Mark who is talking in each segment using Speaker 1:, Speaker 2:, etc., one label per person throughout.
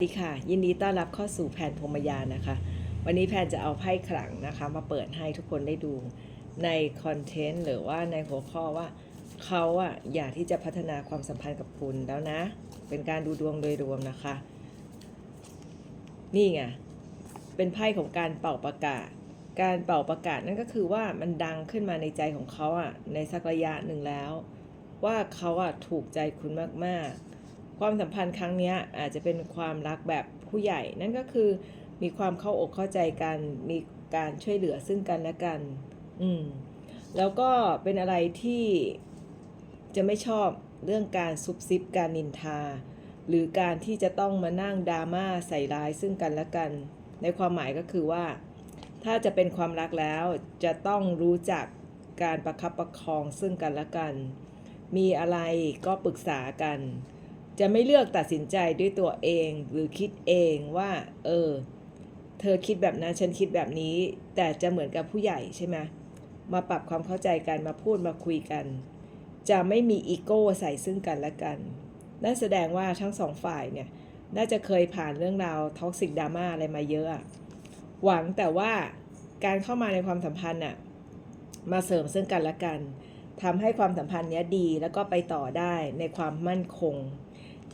Speaker 1: สวัสดีค่ะ ยินดีต้อนรับเข้าสู่แผนพรมยานนะคะ วันนี้แพนจะเอาไพ่ขลังนะคะ มาเปิดให้ทุกคนได้ดูในคอนเทนต์หรือว่าในหัวข้อว่าเขาอะอยากที่จะพัฒนาความสัมพันธ์กับคุณแล้วนะ เป็นการดูดวงโดยรวมนะคะ นี่ไงเป็นไพ่ของการเป่าประกาศ การเป่าประกาศนั่นก็คือว่ามันดังขึ้นมาในใจของเขาอะในสักระยะหนึ่งแล้ว ว่าเขาอะถูกใจคุณมากๆ ความสัมพันธ์ครั้งนี้อาจจะเป็นความรักแบบผู้ใหญ่ นั่นก็คือมีความเข้าอกเข้าใจกัน มีการช่วยเหลือซึ่งกันและกัน อืม แล้วก็เป็นอะไรที่จะไม่ชอบเรื่องการซุบซิบการนินทา หรือการที่จะต้องมานั่งดราม่าใส่ร้ายซึ่งกันและกัน ในความหมายก็คือว่า ถ้าจะเป็นความรักแล้วจะต้องรู้จักการประคับประคองซึ่งกันและกัน มีอะไรก็ปรึกษากัน จะไม่เลือกตัดสินใจด้วยตัวเองหรือคิดเองว่า เออ เธอคิดแบบนั้นฉันคิดแบบนี้ แต่จะเหมือนกับผู้ใหญ่ใช่ไหมมาปรับความเข้าใจกันมาพูดมาคุยกัน จะไม่มีอีโก้ใส่ซึ่งกันและกันนั่นแสดงว่าทั้งสองฝ่ายเนี่ย น่าจะเคยผ่านเรื่องราวท็อกซิกดราม่าอะไรมาเยอะอะหวังแต่ว่าการเข้ามาในความสัมพันธ์น่ะมาเสริมซึ่งกันและกันทำให้ความสัมพันธ์เนี้ยดีแล้วก็ไปต่อได้ในความมั่นคง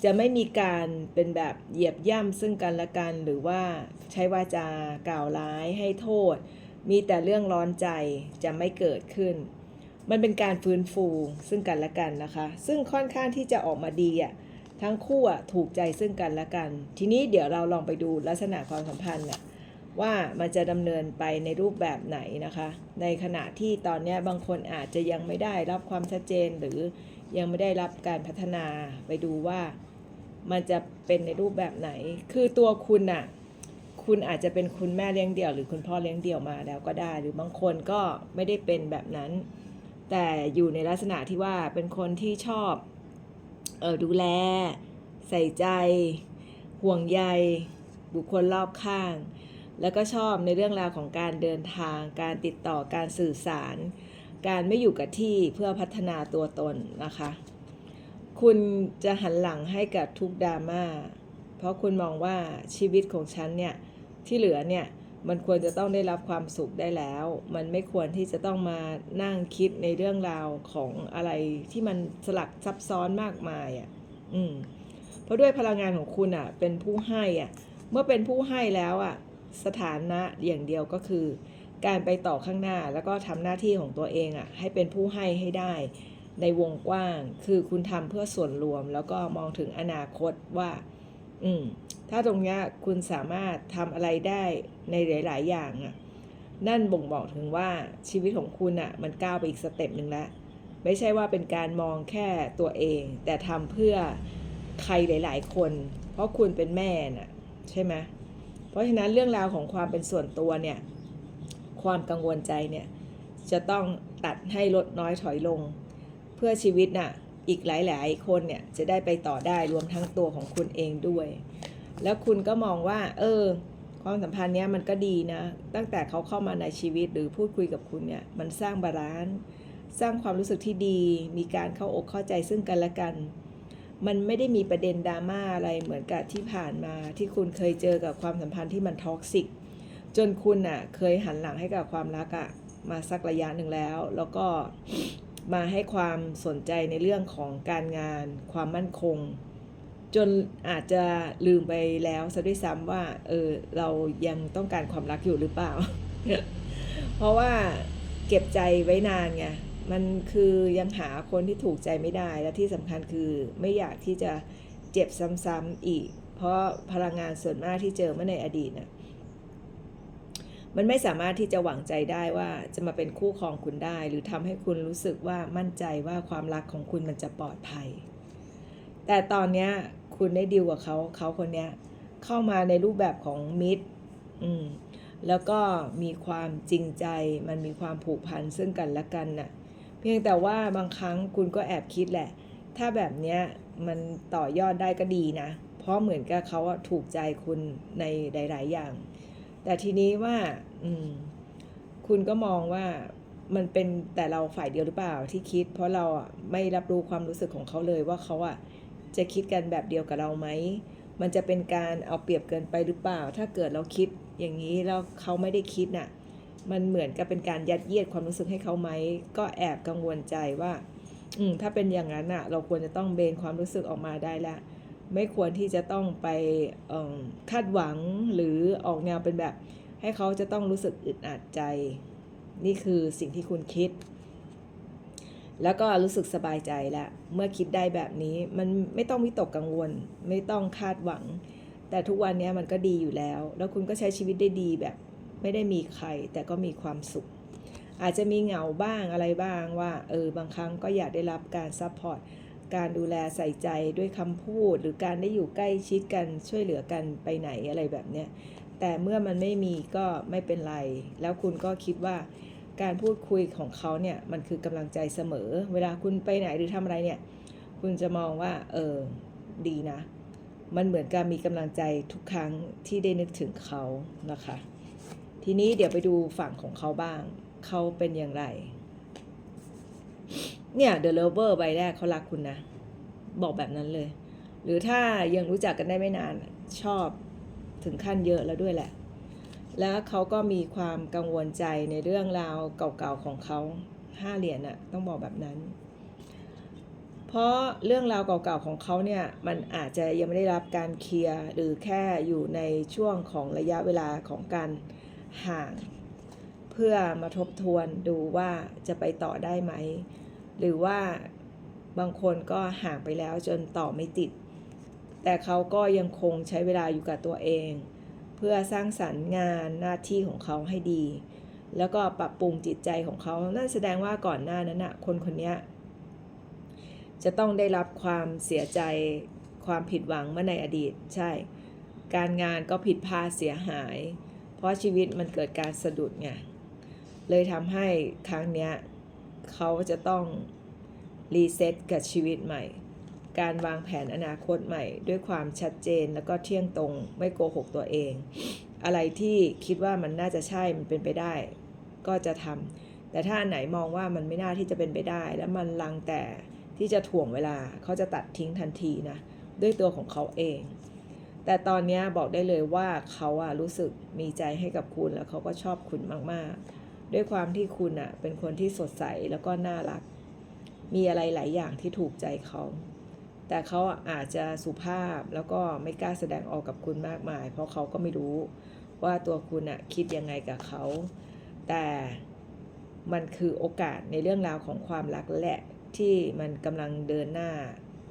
Speaker 1: จะไม่มีการเป็นแบบเหยียบย่ำซึ่งกันและกัน หรือว่าใช้วาจากล่าวร้ายให้โทษ มีแต่เรื่องร้อนใจจะไม่เกิดขึ้น มันเป็นการฟื้นฟูซึ่งกันและกันนะคะ ซึ่งค่อนข้างที่จะออกมาดีอะทั้งคู่อะถูกใจซึ่งกันและกัน ทีนี้เดี๋ยวเราลองไปดูลักษณะความสัมพันธ์น่ะ ว่ามันจะดำเนินไปในรูปแบบไหนนะคะ ในขณะที่ตอนนี้บางคนอาจจะยังไม่ได้รับความชัดเจนหรือยังไม่ได้รับการพัฒนาไปดูว่ามันจะเป็นในรูปแบบไหน คือตัวคุณน่ะ คุณอาจจะเป็นคุณแม่เลี้ยงเดี่ยว หรือคุณพ่อเลี้ยงเดี่ยวมาแล้วก็ได้ หรือบางคนก็ไม่ได้เป็นแบบนั้น แต่อยู่ในลักษณะที่ว่าเป็นคนที่ชอบเออดูแล ใส่ใจ ห่วงใย บุคคลรอบข้าง แล้วก็ชอบในเรื่องราวของการเดินทาง การติดต่อการสื่อสาร การไม่อยู่กับที่เพื่อพัฒนาตัวตนนะคะ คุณจะหันหลังให้กับทุกดราม่าเพราะคุณมองว่าชีวิตของฉันเนี่ยที่เหลือเนี่ยมันควรจะต้องได้รับความสุขได้แล้ว มันไม่ควรที่จะต้องมานั่งคิดในเรื่องราวของอะไรที่มันสลักซับซ้อนมากมายอะ อืม เพราะด้วยพลังงานของคุณอะ เป็นผู้ให้อะ เมื่อเป็นผู้ให้แล้วอะ สถานะอย่างเดียวก็คือ การไปต่อข้างหน้าแล้วก็ทำหน้าที่ของตัวเองอะให้เป็นผู้ให้ให้ได้ ในวงกว้างคือคุณทำเพื่อส่วนรวม แล้วก็มองถึงอนาคตว่า อืม ถ้าตรงเนี้ยคุณสามารถทำอะไรได้ในหลาย ๆ อย่างอะนั่นบ่งบอกถึงว่าชีวิตของคุณอะ มันก้าวไปอีกสเต็ปหนึ่งแล้วไม่ใช่ว่าเป็นการมองแค่ตัวเอง แต่ทำเพื่อใครหลาย ๆ คน เพราะคุณเป็นแม่น่ะ ใช่ไหม ราะฉะนั้นเรื่องราวของความเป็นส่วนตัวเนี่ยความกังวลใจเนี่ยจะต้องตัดให้ลดน้อยถอยลง เพื่อชีวิตน่ะอีกหลาย ๆ คนเนี่ยจะได้ไปต่อได้รวมทั้งตัวของคุณเองด้วย แล้วคุณก็มองว่า เออ ความสัมพันธ์เนี้ยมันก็ดีนะ ตั้งแต่เขาเข้ามาในชีวิตหรือพูดคุยกับคุณเนี่ยมันสร้างบาลานซ์สร้างความรู้สึกที่ดี มีการเข้าอกเข้าใจซึ่งกันและกัน มันไม่ได้มีประเด็นดราม่าอะไรเหมือนกับที่ผ่านมาที่คุณเคยเจอกับความสัมพันธ์ที่มันท็อกซิกจนคุณอะเคยหันหลังให้กับความรักอะมาสักระยะหนึ่งแล้ว แล้วก็มาให้ความสนใจในเรื่องของการงาน ความมั่นคง จนอาจจะลืมไปแล้วซะด้วยซ้ำว่าเออเรายังต้องการความรักอยู่หรือเปล่า เพราะว่าเก็บใจไว้นานไง มันคือยังหาคนที่ถูกใจไม่ได้และที่สำคัญคือไม่อยากที่จะเจ็บซ้ำๆอีก เพราะพลังงานส่วนมากที่เจอเมื่อในอดีตน่ะมันไม่สามารถที่จะหวังใจได้ว่าจะมาเป็นคู่ครองคุณได้ หรือทำให้คุณรู้สึกว่ามั่นใจว่าความรักของคุณมันจะปลอดภัย แต่ตอนเนี้ยคุณได้ดีลกับเขาเขาคนเนี้ยเข้ามาในรูปแบบของมิตรอืมแล้วก็มีความจริงใจมันมีความผูกพันซึ่งกันและกันน่ะ พียงแต่ว่าบางครั้งคุณก็แอบคิดแหละ ถ้าแบบเนี้ยมันต่อยอดได้ก็ดีนะ เพราะเหมือนกับเขาถูกใจคุณในหลาย ๆ อย่าง แต่ทีนี้ว่าคุณก็มองว่ามันเป็นแต่เราฝ่ายเดียวหรือเปล่าที่คิด เพราะเราไม่รับรู้ความรู้สึกของเขาเลยว่าเขาอะจะคิดกันแบบเดียวกับเราไหม มันจะเป็นการเอาเปรียบเกินไปหรือเปล่า ถ้าเกิดเราคิดอย่างนี้แล้วเขาไม่ได้คิดน่ะ มันเหมือนกับเป็นการยัดเยียดความรู้สึกให้เขาไหม ก็แอบกังวลใจว่า อืมถ้าเป็นอย่างนั้นน่ะเราควรจะต้องเบนความรู้สึกออกมาได้ละ ไม่ควรที่จะต้องไปคาดหวังหรือออกแนวเป็นแบบ ให้เขาจะต้องรู้สึกอึดอัดใจ นี่คือสิ่งที่คุณคิด แล้วก็รู้สึกสบายใจแล้วเมื่อคิดได้แบบนี้มันไม่ต้องวิตกกังวล ไม่ต้องคาดหวังแต่ทุกวันนี้มันก็ดีอยู่แล้ว แล้วคุณก็ใช้ชีวิตได้ดีแบบ ไม่ได้มีใครแต่ก็มีความสุข อาจจะมีเหงาบ้างอะไรบ้างว่าเออบางครั้งก็อยากได้รับการซัพพอร์ตการดูแลใส่ใจด้วยคำพูด หรือการได้อยู่ใกล้ชิดกันช่วยเหลือกันไปไหนอะไรแบบเนี้ยแต่เมื่อมันไม่มีก็ไม่เป็นไร แล้วคุณก็คิดว่าการพูดคุยของเขาเนี่ยมันคือกำลังใจเสมอ เวลาคุณไปไหนหรือทำอะไรเนี่ย คุณจะมองว่า เออ ดีนะ มันเหมือนกับมีกำลังใจทุกครั้งที่ได้นึกถึงเขานะคะ ทีนี้เดี๋ยวไปดูฝั่งของเขาบ้าง เขาเป็นอย่างไร เนี่ย The Lover ใบแรกเขารักคุณนะ บอกแบบนั้นเลย หรือถ้ายังรู้จักกันได้ไม่นานชอบถึงขั้นเยอะแล้วด้วยแหละ แล้วเขาก็มีความกังวลใจในเรื่องราวเก่าๆของเขาห้าเหรียญน่ะต้องบอกแบบนั้น เพราะเรื่องราวเก่าๆของเขาเนี่ยมันอาจจะยังไม่ได้รับการเคลียร์หรือแค่อยู่ในช่วงของระยะเวลาของการ ห่าง เพื่อมาทบทวนดูว่าจะไปต่อได้ไหม หรือว่าบางคนก็ห่างไปแล้วจนต่อไม่ติด แต่เขาก็ยังคงใช้เวลาอยู่กับตัวเอง เพื่อสร้างสรรค์งานหน้าที่ของเขาให้ดี แล้วก็ปรับปรุงจิตใจของเขา นั่นแสดงว่าก่อนหน้านั้นนะคนคนนี้จะต้องได้รับความเสียใจความผิดหวังเมื่อในอดีต ใช่ การงานก็ผิดพลาดเสียหาย เพราะชีวิตมันเกิดการสะดุดไงเลยทำให้ครั้งเนี้ยเขาจะต้องรีเซ็ตกับชีวิตใหม่ การวางแผนอนาคตใหม่ ด้วยความชัดเจนแล้วก็เที่ยงตรงไม่โกหกตัวเอง อะไรที่คิดว่ามันน่าจะใช่มันเป็นไปได้ ก็จะทำแต่ถ้าอันไหนมองว่ามันไม่น่าที่จะเป็นไปได้ แล้วมันลังแต่ที่จะถ่วงเวลาเขาจะตัดทิ้งทันทีนะด้วยตัวของเขาเอง แต่ตอนนี้บอกได้เลยว่าเขาอะรู้สึกมีใจให้กับคุณแล้วเขาก็ชอบคุณมากๆ ด้วยความที่คุณอะเป็นคนที่สดใสแล้วก็น่ารัก มีอะไรหลายอย่างที่ถูกใจเขา แต่เขาอาจจะสุภาพแล้วก็ไม่กล้าแสดงออกกับคุณมากมาย เพราะเขาก็ไม่รู้ว่าตัวคุณอะคิดยังไงกับเขา แต่มันคือโอกาสในเรื่องราวของความรักแหละที่มันกำลังเดินหน้า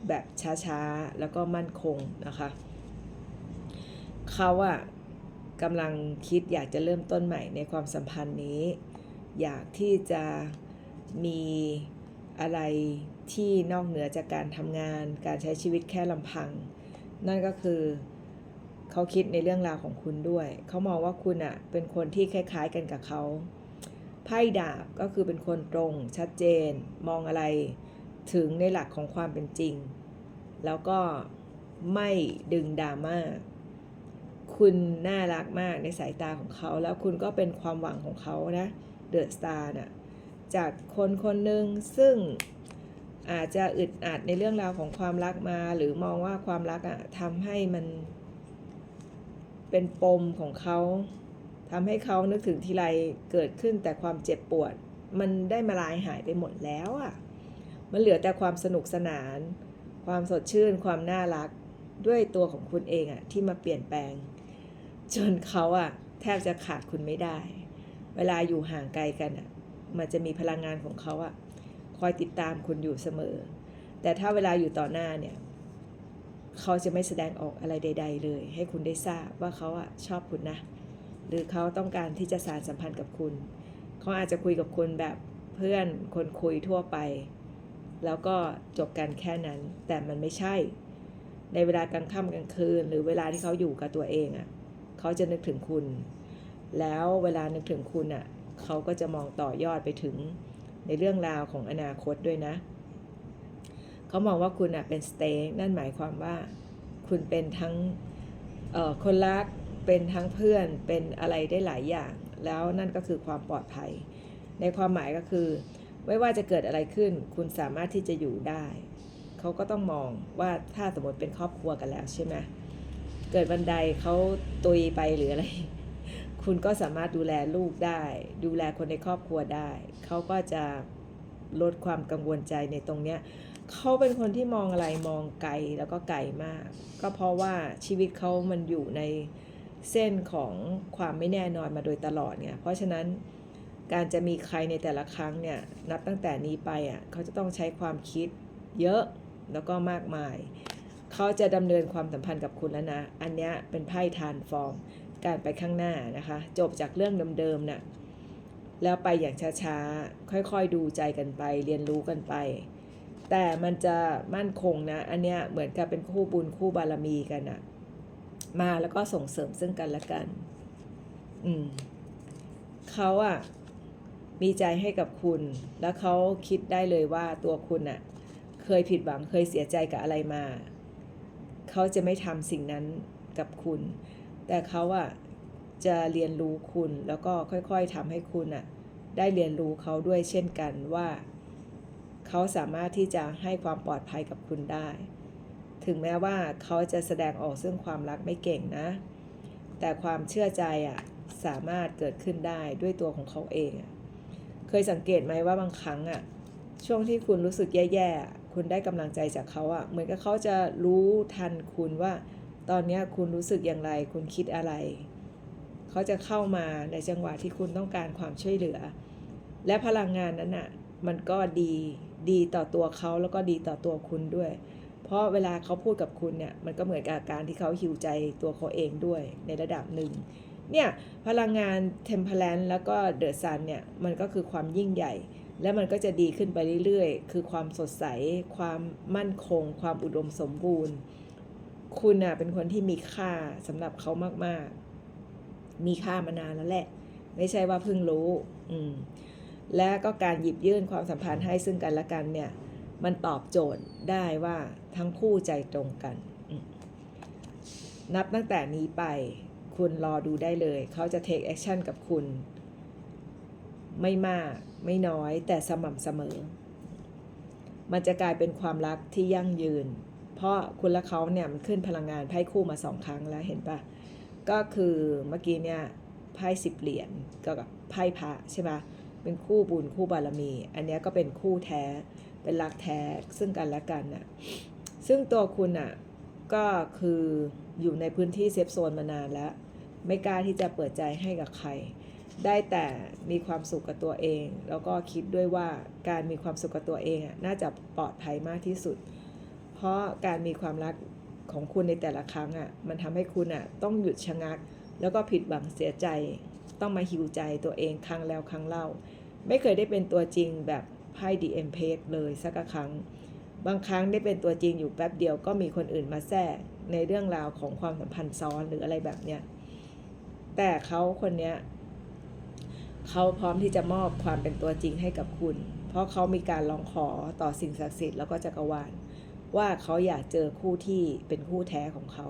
Speaker 1: แบบช้าๆ แล้วก็มั่นคงนะคะ เขาอะกำลังคิดอยากจะเริ่มต้นใหม่ในความสัมพันธ์นี้ อยากที่จะมีอะไรที่นอกเหนือจากการทำงาน การใช้ชีวิตแค่ลำพัง นั่นก็คือเขาคิดในเรื่องราวของคุณด้วย เขามองว่าคุณอะเป็นคนที่คล้าย ๆ กันกับเขาไพ่ดาบก็คือเป็นคนตรง ชัดเจน มองอะไรถึงในหลักของความเป็นจริง แล้วก็ไม่ดึงดราม่า คุณน่ารักมากในสายตาของเขา แล้วคุณก็เป็นความหวังของเขานะเดอะสตาร์น่ะจากคนคนหนึ่งซึ่งอาจจะอึดอัดในเรื่องราวของความรักมา หรือมองว่าความรักอะทำให้มันเป็นปมของเขาทำให้เขานึกถึงทีไรเกิดขึ้นแต่ความเจ็บปวด มันได้มาลายหายไปหมดแล้วอะมันเหลือแต่ความสนุกสนาน ความสดชื่น ความน่ารักด้วยตัวของคุณเองอะที่มาเปลี่ยนแปลง จนเขาอะแทบจะขาดคุณไม่ได้ เวลาอยู่ห่างไกลกันอะมันจะมีพลังงานของเขาอะคอยติดตามคุณอยู่เสมอ แต่ถ้าเวลาอยู่ต่อหน้าเนี่ยเขาจะไม่แสดงออกอะไรใด ๆ เลย ให้คุณได้ทราบว่าเขาอะชอบคุณนะ หรือเขาต้องการที่จะสานสัมพันธ์กับคุณ เขาอาจจะคุยกับคุณแบบเพื่อนคนคุยทั่วไป แล้วก็จบกันแค่นั้น แต่มันไม่ใช่ ในเวลากลางค่ำกลางคืน หรือเวลาที่เขาอยู่กับตัวเองอะ เขาจะนึกถึงคุณ แล้วเวลานึกถึงคุณอะเขาก็จะมองต่อยอดไปถึงในเรื่องราวของอนาคตด้วยนะ เขามองว่าคุณอะเป็นสเต็กนั่นหมายความว่าคุณเป็นทั้งคนรักเป็นทั้งเพื่อนเป็นอะไรได้หลายอย่าง แล้วนั่นก็คือความปลอดภัย ในความหมายก็คือ ไม่ว่าจะเกิดอะไรขึ้น คุณสามารถที่จะอยู่ได้ เขาก็ต้องมองว่าถ้าสมมติเป็นครอบครัวกันแล้วใช่ไหมเเกิดวันใดเขาตุยไปหรืออะไร คุณก็สามารถดูแลลูกได้ ดูแลคนในครอบครัวได้ เขาก็จะลดความกังวลใจในตรงเนี้ยเขาเป็นคนที่มองอะไรมองไกลแล้วก็ไกลมาก ก็เพราะว่าชีวิตเขามันอยู่ในเส้นของความไม่แน่นอนมาโดยตลอดเนี่ยเพราะฉะนั้นการจะมีใครในแต่ละครั้งเนี่ยนับตั้งแต่นี้ไปอะเขาจะต้องใช้ความคิดเยอะแล้วก็มากมาย เขาจะดำเนินความสัมพันธ์กับคุณแล้วนะ อันนี้เป็นไพ่ทานฟอร์ม การไปข้างหน้านะคะ จบจากเรื่องเดิมๆน่ะแล้วไปอย่างช้าๆ ค่อยๆ ดูใจกันไป เรียนรู้กันไป แต่มันจะมั่นคงนะ อันเนี้ยเหมือนกับเป็นคู่บุญคู่บารมีกันอะมาแล้วก็ส่งเสริมซึ่งกันและกัน อืมเขาอะมีใจให้กับคุณ แล้วเขาคิดได้เลยว่าตัวคุณอะเคยผิดหวังเคยเสียใจกับอะไรมา เขาจะไม่ทำสิ่งนั้นกับคุณ แต่เขาอะจะเรียนรู้คุณแล้วก็ค่อยๆทำให้คุณอะได้เรียนรู้เขาด้วยเช่นกันว่าเขาสามารถที่จะให้ความปลอดภัยกับคุณได้ ถึงแม้ว่าเขาจะแสดงออกซึ่งความรักไม่เก่งนะ แต่ความเชื่อใจอะสามารถเกิดขึ้นได้ด้วยตัวของเขาเอง เคยสังเกตไหมว่าบางครั้งอะช่วงที่คุณรู้สึกแย่ๆ คุณได้กำลังใจจากเขาอะเหมือนกับเขาจะรู้ทันคุณว่า ตอนนี้คุณรู้สึกอย่างไร คุณคิดอะไร เขาจะเข้ามาในจังหวะที่คุณต้องการความช่วยเหลือ และพลังงานนั้นอะมันก็ดีดีต่อตัวเขาแล้วก็ดีต่อตัวคุณด้วย เพราะเวลาเขาพูดกับคุณเนี่ยมันก็เหมือนกับการที่เขาหิวใจตัวเขาเองด้วยในระดับหนึ่งเนี่ยพลังงานเทมเพลนแล้วก็เดอะซันเนี่ยมันก็คือความยิ่งใหญ่ และมันก็จะดีขึ้นไปเรื่อยๆ คือความสดใส ความมั่นคง ความอุดมสมบูรณ์ คุณน่ะเป็นคนที่มีค่าสำหรับเขามากๆ มีค่ามานานแล้วแหละ ไม่ใช่ว่าเพิ่งรู้ อืม และก็การหยิบยื่นความสัมพันธ์ให้ซึ่งกันและกันเนี่ย มันตอบโจทย์ได้ว่าทั้งคู่ใจตรงกัน นับตั้งแต่นี้ไป คุณรอดูได้เลย เขาจะ take action กับคุณ ไม่มากไม่น้อยแต่สม่ำเสมอ มันจะกลายเป็นความรักที่ยั่งยืน เพราะคุณและเขาเนี่ยมันขึ้นพลังงานไพ่คู่มาสองครั้งแล้วเห็นปะก็คือเมื่อกี้เนี่ยไพ่สิบเหรียญก็กับไพ่พระใช่ปะเป็นคู่บุญคู่บารมี อันนี้ก็เป็นคู่แท้เป็นรักแท้ซึ่งกันและกันน่ะซึ่งตัวคุณอะก็คืออยู่ในพื้นที่เซฟโซนมานานแล้ว ไม่กล้าที่จะเปิดใจให้กับใคร ได้แต่มีความสุขกับตัวเอง แล้วก็คิดด้วยว่าการมีความสุขกับตัวเองอะน่าจะปลอดภัยมากที่สุด เพราะการมีความรักของคุณในแต่ละครั้งอะมันทำให้คุณอะต้องหยุดชะงัก แล้วก็ผิดหวังเสียใจ ต้องมาหิวใจตัวเองครั้งแล้วครั้งเล่า ไม่เคยได้เป็นตัวจริงแบบไพ่ดีเอ็มเพเลยสักครั้ง บางครั้งได้เป็นตัวจริงอยู่แป๊บเดียวก็มีคนอื่นมาแทรกในเรื่องราวของความสัมพันธ์ซ้อนหรืออะไรแบบเนี้ยแต่เขาคนเนี้ย เขาพร้อมที่จะมอบความเป็นตัวจริงให้กับคุณ เพราะเขามีการร้องขอต่อสิ่งศักดิ์สิทธิ์แล้วก็จักรวาลว่าเขาอยากเจอคู่ที่เป็นคู่แท้ของเขา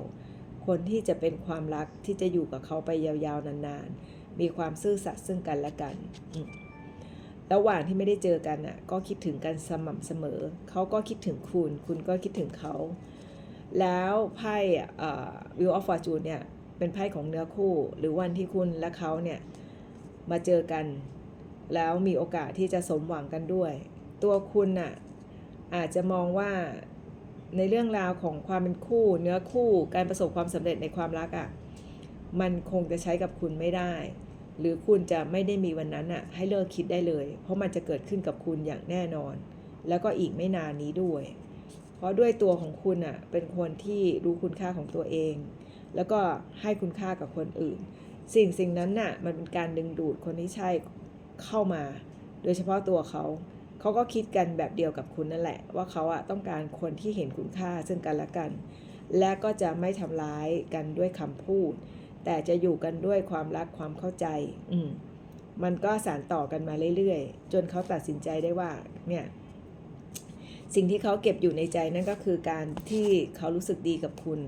Speaker 1: คนที่จะเป็นความรักที่จะอยู่กับเขาไปยาวๆนานๆ มีความซื่อสัตย์ซึ่งกันและกัน ระหว่างที่ไม่ได้เจอกันน่ะ ก็คิดถึงกันสม่ำเสมอ เขาก็คิดถึงคุณ คุณก็คิดถึงเขา แล้วไพ่วิวออฟฟอร์จูนเนี่ย เป็นไพ่ของเนื้อคู่ หรือวันที่คุณและเขาเนี่ย มาเจอกัน แล้วมีโอกาสที่จะสมหวังกันด้วย ตัวคุณน่ะอาจจะมองว่าในเรื่องราวของความเป็นคู่ เนื้อคู่การประสบความสำเร็จในความรักอะ่ะมันคงจะใช้กับคุณไม่ได้ หรือคุณจะไม่ได้มีวันนั้นอะ่ะให้เลิกคิดได้เลย เพราะมันจะเกิดขึ้นกับคุณอย่างแน่นอน แล้วก็อีกไม่นานนี้ด้วย เพราะด้วยตัวของคุณอะ่ะเป็นคนที่รู้คุณค่าของตัวเอง แล้วก็ให้คุณค่ากับคนอื่น สิ่งสิ่งนั้นน่ะมันเป็นการดึงดูดคนที่ใช่เข้ามา โดยเฉพาะตัวเขา เขาก็คิดกันแบบเดียวกับคุณนั่นแหละ ว่าเขาอะต้องการคนที่เห็นคุณค่าซึ่งกันและกัน และก็จะไม่ทำร้ายกันด้วยคำพูด แต่จะอยู่กันด้วยความรักความเข้าใจ อืมมันก็สานต่อกันมาเรื่อยๆ จนเขาตัดสินใจได้ว่าเนี่ยสิ่งที่เขาเก็บอยู่ในใจนั่นก็คือการที่เขารู้สึกดีกับคุณ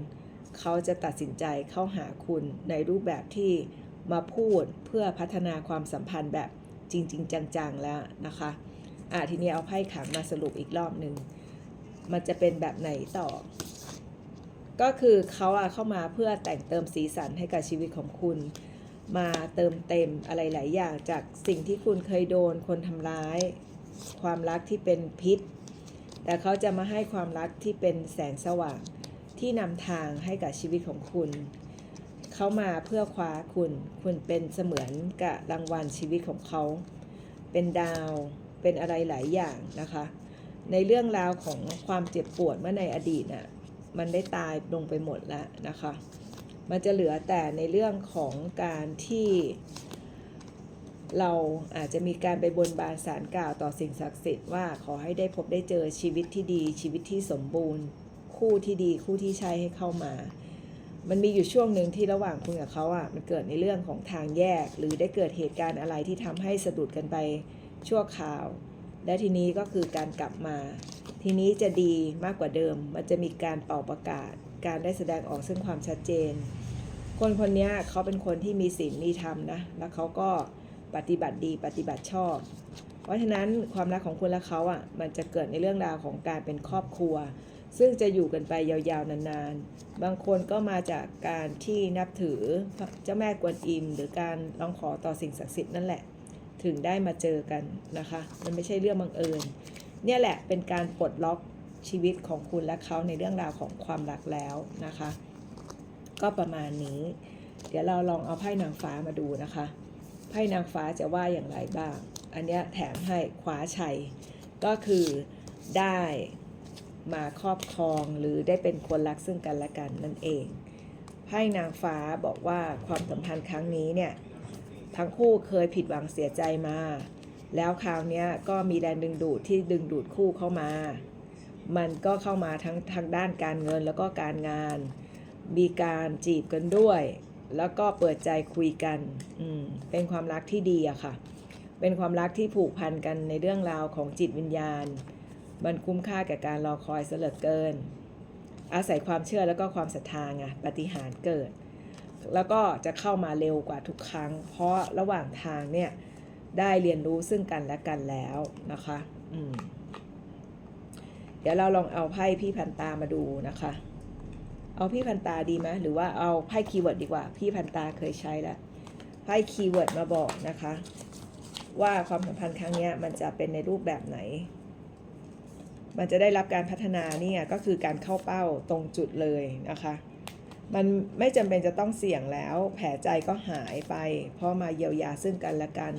Speaker 1: เขาจะตัดสินใจเข้าหาคุณในรูปแบบที่มาพูดเพื่อพัฒนาความสัมพันธ์แบบจริง ๆ จัง ๆ แล้วนะคะอะทีนี้เอาไพ่ขังมาสรุปอีกรอบหนึ่ง มันจะเป็นแบบไหนต่อ ก็คือเขาอะเข้ามาเพื่อแต่งเติมสีสันให้กับชีวิตของคุณ มาเติมเต็มอะไรหลายอย่างจากสิ่งที่คุณเคยโดนคนทำร้าย ความรักที่เป็นพิษ แต่เขาจะมาให้ความรักที่เป็นแสงสว่าง ที่นำทางให้กับชีวิตของคุณ เขามาเพื่อคว้าคุณ คุณเป็นเสมือนกับรางวัลชีวิตของเขา เป็นดาว เป็นอะไรหลายอย่างนะคะ ในเรื่องราวของความเจ็บปวดเมื่อในอดีตน่ะ มันได้ตายลงไปหมดแล้วนะคะ มันจะเหลือแต่ในเรื่องของการที่เราอาจจะมีการไปบนบานสารกล่าวต่อสิ่งศักดิ์สิทธิ์ว่าขอให้ได้พบได้เจอชีวิตที่ดีชีวิตที่สมบูรณ์ คู่ที่ดีคู่ที่ใช่ให้เข้ามา มันมีอยู่ช่วงหนึ่งที่ระหว่างคุณกับเขาอะมันเกิดในเรื่องของทางแยก หรือได้เกิดเหตุการณ์อะไรที่ทำให้สะดุดกันไปชั่วคราว และทีนี้ก็คือการกลับมา ทีนี้จะดีมากกว่าเดิม มันจะมีการเป่าประกาศ การได้แสดงออกซึ่งความชัดเจน คนคนนี้เขาเป็นคนที่มีศีลมีธรรมนะแล้วเขาก็ปฏิบัติดีปฏิบัติชอบ เพราะฉะนั้นความรักของคุณและเขาอะมันจะเกิดในเรื่องราวของการเป็นครอบครัว ซึ่งจะอยู่กันไปยาวๆนานๆ บางคนก็มาจากการที่นับถือเจ้าแม่กวนอิม หรือการร้องขอต่อสิ่งศักดิ์สิทธิ์นั่นแหละ ถึงได้มาเจอกันนะคะ มันไม่ใช่เรื่องบังเอิญ เนี่ยแหละเป็นการปลดล็อกชีวิตของคุณและเขาในเรื่องราวของความรักแล้วนะคะ ก็ประมาณนี้ เดี๋ยวเราลองเอาไพ่นางฟ้ามาดูนะคะ ไพ่นางฟ้าจะว่าอย่างไรบ้าง อันนี้แถมให้คว้าชัยก็คือได้ มาครอบครองหรือได้เป็นคนรักซึ่งกันและกันนั่นเองไพ่นางฟ้าบอกว่าความสัมพันธ์ครั้งนี้เนี่ยทั้งคู่เคยผิดหวังเสียใจมา แล้วคราวนี้ก็มีแรงดึงดูดที่ดึงดูดคู่เข้ามา มันก็เข้ามาทั้งทางด้านการเงินแล้วก็การงาน มีการจีบกันด้วย แล้วก็เปิดใจคุยกันอืมเป็นความรักที่ดีอะค่ะ เป็นความรักที่ผูกพันกันในเรื่องราวของจิตวิญญาณ มันคุ้มค่าแก่การรอคอยเสเลือเกิน อาศัยความเชื่อแล้วก็ความศรัทธาไงปฏิหารเกิด แล้วก็จะเข้ามาเร็วกว่าทุกครั้ง เพราะระหว่างทางเนี่ยได้เรียนรู้ซึ่งกันและกันแล้วนะคะอืมเดี๋ยวเราลองเอาไพ่พี่พันตามาดูนะคะ เอาพี่พันตาดีไหมหรือว่าเอาไพ่คีย์เวิร์ดดีกว่า พี่พันตาเคยใช้แล้วไพ่คีย์เวิร์ดมาบอกนะคะ ว่าความสัมพันธ์ครั้งนี้มันจะเป็นในรูปแบบไหน มันจะได้รับการพัฒนาเนี่ยก็คือการเข้าเป้าตรงจุดเลยนะคะ มันไม่จำเป็นจะต้องเสี่ยงแล้ว แผลใจก็หายไป เพราะมาเยียวยาซึ่งกันและกัน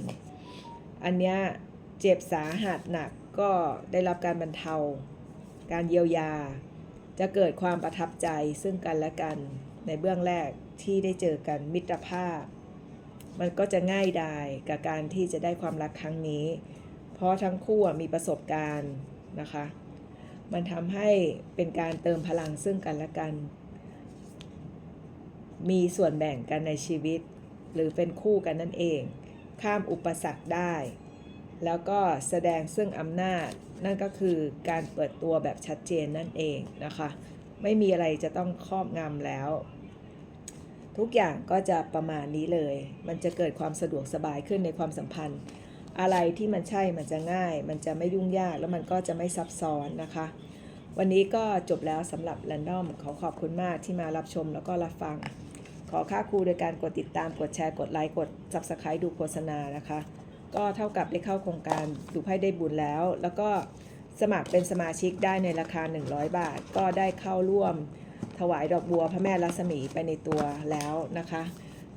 Speaker 1: อันเนี้ยเจ็บสาหัสหนักก็ได้รับการบรรเทา การเยียวยา จะเกิดความประทับใจซึ่งกันและกัน ในเบื้องแรกที่ได้เจอกันมิตรภาพ มันก็จะง่ายดายกับการที่จะได้ความรักครั้งนี้ เพราะทั้งคู่มีประสบการณ์นะคะ มันทำให้เป็นการเติมพลังซึ่งกันและกัน มีส่วนแบ่งกันในชีวิต หรือเป็นคู่กันนั่นเอง ข้ามอุปสรรคได้ แล้วก็แสดงซึ่งอำนาจ นั่นก็คือการเปิดตัวแบบชัดเจนนั่นเองนะคะ ไม่มีอะไรจะต้องครอบงำแล้ว ทุกอย่างก็จะประมาณนี้เลย มันจะเกิดความสะดวกสบายขึ้นในความสัมพันธ์ อะไรที่มันใช่มันจะง่าย มันจะไม่ยุ่งยากแล้วมันก็จะไม่ซับซ้อนนะคะ วันนี้ก็จบแล้วสำหรับ Random ขอขอบคุณมากที่มารับชมแล้วก็รับฟัง ขอค่าครูโดยการกดติดตามกดแชร์กดไลค์กด Subscribe ดูโฆษณานะคะ ก็เท่ากับได้เข้าโครงการดูไพ่ได้บุญแล้ว แล้วก็สมัครเป็นสมาชิกได้ในราคา 100 บาท ก็ได้เข้าร่วมถวายดอกบัวพระแม่รัศมีไปในตัวแล้วนะคะ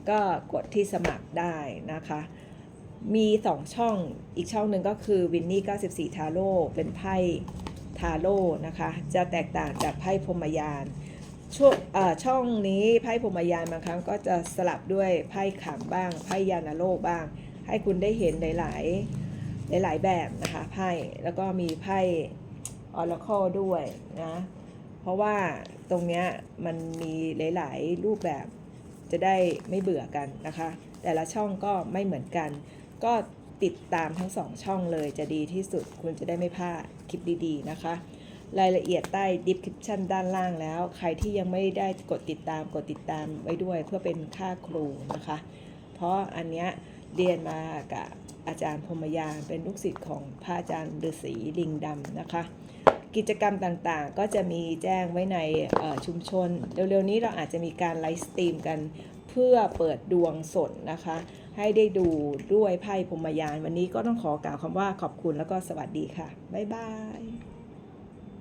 Speaker 1: ก็กดที่สมัครได้นะคะ มี2ช่องอีกช่องหนึ่งก็คือวินนี่94 ทาโร่เป็นไพ่ทาโร่นะคะ จะแตกต่างจากไพ่พรมยานช่วงเอ่อช่องนี้ไพ่พรมยานบางครั้งก็จะสลับด้วยไพ่ขำบ้างไพ่ยานาโลกบ้าง ให้คุณได้เห็นหลาย ๆ หลาย ๆ แบบนะคะไพ่แล้วก็มีไพ่ออร์คลด้วยนะเพราะว่าตรงเนี้ยมันมีหลาย ๆ รูปแบบจะได้ไม่เบื่อกันนะคะ แต่ละช่องก็ไม่เหมือนกัน ก็ติดตามทั้งสองช่องเลยจะดีที่สุด คุณจะได้ไม่พลาดคลิปดีๆนะคะ รายละเอียดใต้ description ด้านล่างแล้ว ใครที่ยังไม่ได้กดติดตามกดติดตามไว้ด้วยเพื่อเป็นค่าครูนะคะ เพราะอันเนี้ยเรียนมากับอาจารย์พรมยานเป็นลูกศิษย์ของพระอาจารย์ฤาษีลิงดำนะคะ กิจกรรมต่างๆ ก็จะมีแจ้งไว้ในชุมชน เร็วๆนี้เราอาจจะมีการไลฟ์สตรีมกัน เพื่อเปิดดวงสดนะคะ ให้ได้ดูด้วยไพ่พรมยาน วันนี้ก็ต้องขอกล่าวคำว่าขอบคุณแล้วก็สวัสดีค่ะ บ๊ายบาย